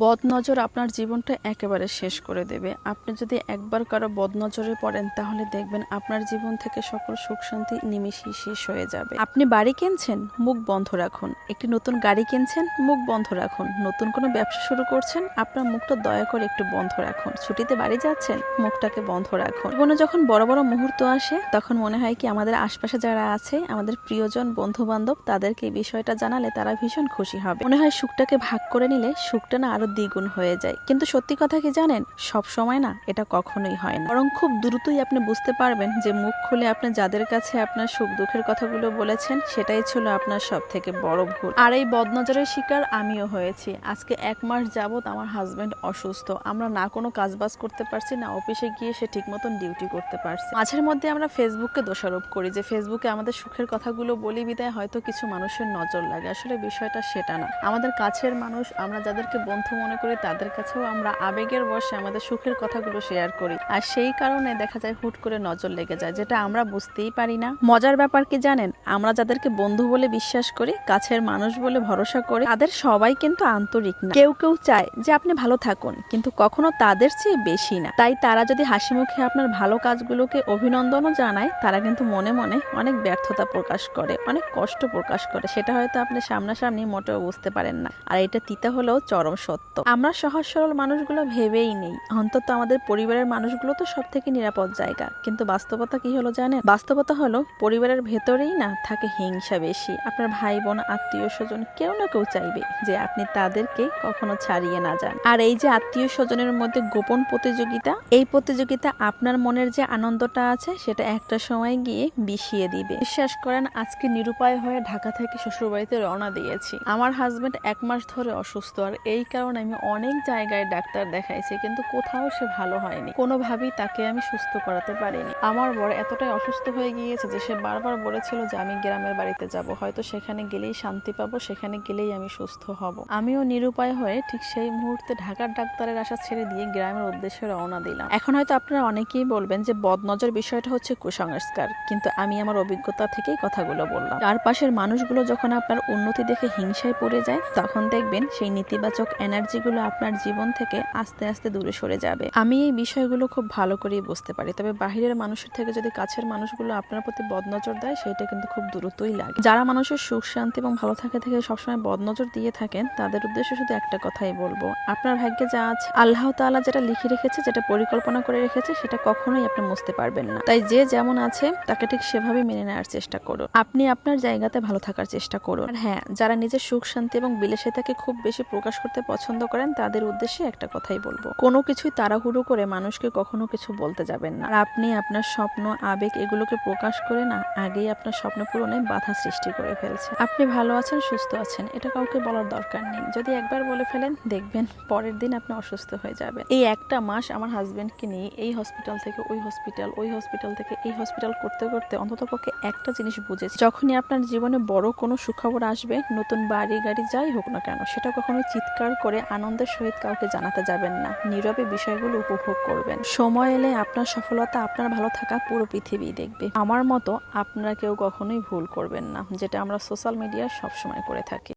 বদনজর আপনার জীবনটা একেবারে শেষ করে দেবে। আপনি যদি একবার কারও বদনজরে পড়েন, তাহলে দেখবেন আপনার জীবন থেকে সকল সুখ শান্তি নিমিশেই শেষ হয়ে যাবে। আপনি বাড়ি কিনছেন? মুখ বন্ধ রাখুন। একটি নতুন গাড়ি কিনছেন? মুখ বন্ধ রাখুন। নতুন কোনো ব্যবসা শুরু করছেন? আপনার মুখটা দয়া করে একটু বন্ধ রাখুন। ছুটিতে বাড়ি যাচ্ছেন? মুখটাকে বন্ধ রাখুন। জীবনে যখন বড় বড় মুহূর্ত আসে, তখন মনে হয় কি আমাদের আশপাশে যারা আছে, আমাদের প্রিয়জন বন্ধু বান্ধব তাদেরকে এই বিষয়টা জানালে তারা ভীষণ খুশি হবে। মনে হয় সুখটাকে ভাগ করে নিলে সুখটা না আরও দ্বিগুণ হয়ে যায়। কিন্তু সত্যি কথা কি জানেন? সব সময় না, এটা কখনোই হয় না। বরং খুব দ্রুতই আপনি বুঝতে পারবেন যে মুখ খুলে আপনি যাদের কাছে আপনার সুখ দুঃখের কথাগুলো বলেছেন, সেটাই ছিল আপনার সব থেকে বড় ভুল। আর এই বদনজরের শিকার আমিও হয়েছি। আজকে এক মাস যাবত আমার হাজবেন্ড অসুস্থ। আমরা না কোনো কাজবাজ করতে পারছি, না অফিসে গিয়ে সে ঠিক মতন ডিউটি করতে পারছি। মাঝের মধ্যে আমরা ফেসবুককে দোষারোপ করি যে ফেসবুকে আমাদের সুখের কথাগুলো বলি বিদায় হয়তো কিছু মানুষের নজর লাগে। আসলে বিষয়টা সেটা না। আমাদের কাছের মানুষ, আমরা যাদেরকে বন্ধু মনে করি তাদের কাছেও আমরা আবেগের বসে আমাদের সুখের কথাগুলো শেয়ার করি। আর সেই কারণে দেখা যায় হুট করে নজর লেগে যায়, যেটা আমরা বুঝতেই পারি না। মজার ব্যাপার কি জানেন? আমরা যাদেরকে বন্ধু বলে বিশ্বাস করি, কাছের মানুষ বলে ভরসা করি, তাদের সবাই কিন্তু আন্তরিক না। কেউ কেউ চায় যে আপনি ভালো থাকুন, কিন্তু কখনো তাদের চেয়ে বেশি না। তাই তারা যদি হাসি মুখে আপনার ভালো কাজগুলোকে অভিনন্দনও জানায়, তারা কিন্তু মনে মনে অনেক ব্যর্থতা প্রকাশ করে, অনেক কষ্ট প্রকাশ করে। সেটা হয়তো আপনি সামনাসামনি মোটেও বুঝতে পারেন না। আর এটা তিতা হলেও চরম সত্য। আমরা সহজ সরল মানুষগুলো ভেবেই নেই। অন্তত আমাদের পরিবারের মানুষগুলো তো সব থেকে নিরাপদ জায়গা। কিন্তু বাস্তবতা কি হলো জানেন? বাস্তবতা হলো পরিবারের ভেতরেই না থাকে হিংসা বেশি। আপনার ভাই বোন আত্মীয় স্বজন কেউ না কেউ চাইবে যে আপনি তাদেরকে কখনো ছাড়িয়ে না যান। আর এই যে আত্মীয় স্বজনের মধ্যে গোপন প্রতিযোগিতা, এই প্রতিযোগিতা আপনার মনের যে আনন্দটা আছে সেটা একটা সময় গিয়ে বিষিয়ে দিবে। বিশ্বাস করেন, আজকে নিরুপায় হয়ে ঢাকা থেকে শ্বশুরবাড়িতে রওনা দিয়েছি। আমার হাজবেন্ড এক মাস ধরে অসুস্থ আর এই কারণে আমি অনেক জায়গায় ডাক্তার দেখাইছি, কিন্তু কোথাও সে ভালো হয়নি। কোনোভাবেই তাকে আমি সুস্থ করাতে পারিনি। আমার বর এতটাই অসুস্থ হয়ে গিয়েছে যে সে বারবার বলেছিল যে আমি গ্রামের বাড়িতে যাব। হয়তো সেখানে গেলেই শান্তি পাবো, সেখানে গেলেই আমি সুস্থ হব। আমিও নিরুপায় হয়ে ঠিক সেই মুহূর্তে ঢাকার ডাক্তারের আশা ছেড়ে দিয়ে গ্রামের উদ্দেশ্যে রওনা দিলাম। এখন হয়তো আপনারা অনেকেই বলবেন যে বদনজর বিষয়টা হচ্ছে কুসংস্কার, কিন্তু আমি আমার অভিজ্ঞতা থেকেই কথাগুলো বললাম। চারপাশের মানুষগুলো যখন আপনার উন্নতি দেখে হিংসায় পড়ে যায়, তখন দেখবেন সেই নেতিবাচক এনার্জিগুলো আপনার জীবন থেকে আস্তে আস্তে দূরে সরে যাবে। আমি এই বিষয়গুলো খুব ভালো করেই বুঝতে পারি। তবে বাহিরের মানুষের থেকে যদি কাছের মানুষগুলো আপনার প্রতি বদনজর দেয়, সেটা কিন্তু খুব দ্রুতই লাগে। যারা মানুষের সুখ, শান্তি এবং ভালো থাকে থেকে সবসময় বদনজর দিয়ে থাকেন, তাদের উদ্দেশ্যে শুধু একটা কথাই বলব। আপনার ভাগ্যে যা আছে, আল্লাহ তাআলা যেটা লিখে রেখেছে, যেটা পরিকল্পনা করে রেখেছে, সেটা কখনোই আপনি মুছতে পারবেন না। তাই যে যেমন আছে, তাকে ঠিক সেভাবে মেনে নেওয়ার চেষ্টা করুন আপনি আপনার জায়গাতে ভালো থাকার চেষ্টা করুন। হ্যাঁ যারা নিজের সুখ, শান্তি এবং বিলাসিতাকে খুব বেশি প্রকাশ করতে পছন্দ করেন, তাদের উদ্দেশ্যে একটা কথাই বলব। কোনো কিছুই তাড়াহুড়ো করে মানুষকে কখনো কিছু বলতে যাবেন না। আর আপনি আপনার স্বপ্ন, আবেগ এগুলোকে প্রকাশ করে না, আগেই আপনার স্বপ্ন পূরণে বাধা সৃষ্টি করে ফেলছে। আপনি ভালো আছেন, সুস্থ আছেন, এটা কাউকে বলার দরকার নেই। যদি একবার বলে ফেলেন, দেখবেন পরের দিন আপনি অসুস্থ হয়ে যাবে এই একটা মাস আমার হাজবেন্ডকে নিয়ে এই হসপিটাল থেকে ওই হসপিটাল ওই হসপিটাল থেকে এই হসপিটাল করতে করতে অন্তত পক্ষে একটা জিনিস বুঝেছি। যখনই আপনার জীবনে বড় কোনো সুখবর আসবে, নতুন বাড়ি, গাড়ি, যাই হোক না কেন, সেটা কখনো চিৎকার করে আনন্দের সহিত কাউকে জানাতে যাবেন না। নীরবে বিষয়গুলো উপভোগ করবেন। সময় এলে আপনার সফলতা, আপনার ভালো থাকা পুরো পৃথিবী দেখবে। আমার মতো আপনারা কেউ কখনোই ভুল করবেন না, যেটা আমরা সোশ্যাল মিডিয়ায় সবসময় করে থাকি।